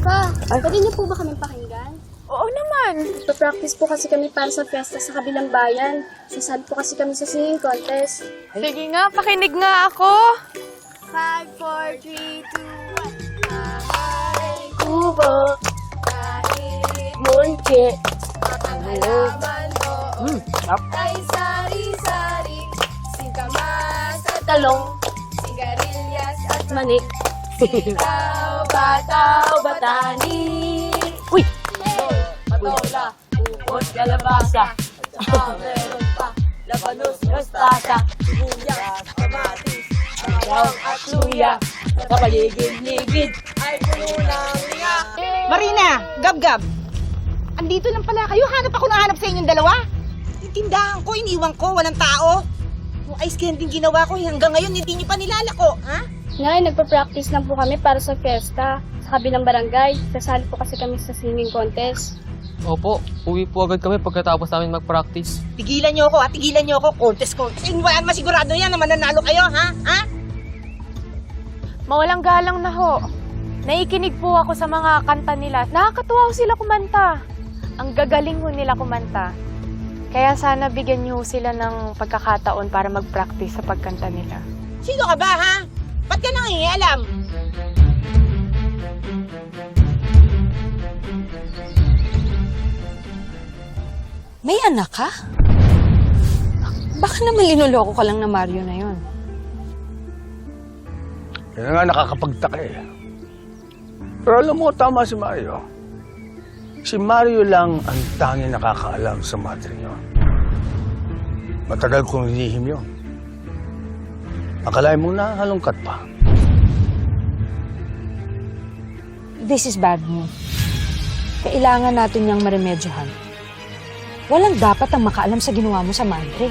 ka. Pwede niyo po ba kami pakinggan? Oo naman. Nagpa-practice po kasi kami para sa fiesta sa kabilang bayan. Sasali po kasi kami sa singing contest. Sige nga, pakinig nga ako. 5, 4, 3, 2, 1. Ay, kubo, kahit munti. Makakalaman mo, sarap. ay sari-sari. Singkamas at talong, sigarilyas at manik. Sitaw, bataw, batani. Uy! Patola, upot, kalabasa. Saka meron pa, labanos, mustasa. Sibuyas, kamatis, bawang at luya. Sa paligid-ligid ay puno ng nga. Marina, gab-gab. Andito lang pala kayo. Hanap ako ng hanap sa inyong dalawa. Yung tindahan ko, iniwan ko, walang tao. Yung ice candy ginawa ko hanggang ngayon, hindi niyo pa nilalako. Ha? Ngay, nagpa-practice lang po kami para sa fiesta. Sa kabilang barangay, sasali po kasi kami sa singing contest. Opo, uwi po agad kami pagkatapos namin mag-practice. Tigilan niyo ako, at tigilan niyo ako. Contest ko. Kasi wala naman sigurado yan na mananalo kayo, ha? Ha? Mawalang galang na ho. Naikinig po ako sa mga kanta nila. Nakakatuwa ho sila kumanta. Ang gagaling ho nila kumanta. Kaya sana bigyan niyo ho sila ng pagkakataon para mag-practice sa pagkanta nila. Sino ka ba, ha? Ba't ka nangingialam? May anak ka? Baka naman linuloko ka lang na Mario na yon. Yan nga nakakapagtaka eh. Pero alam mo, tama si Mario. Si Mario lang ang tanging nakakaalam sa madre niyo. Matagal kong hinihim yun. Akalain mo na halongkat pa. This is bad news. Kailangan natin niyang maremedyohan. Walang dapat ang makaalam sa ginawa mo sa madre.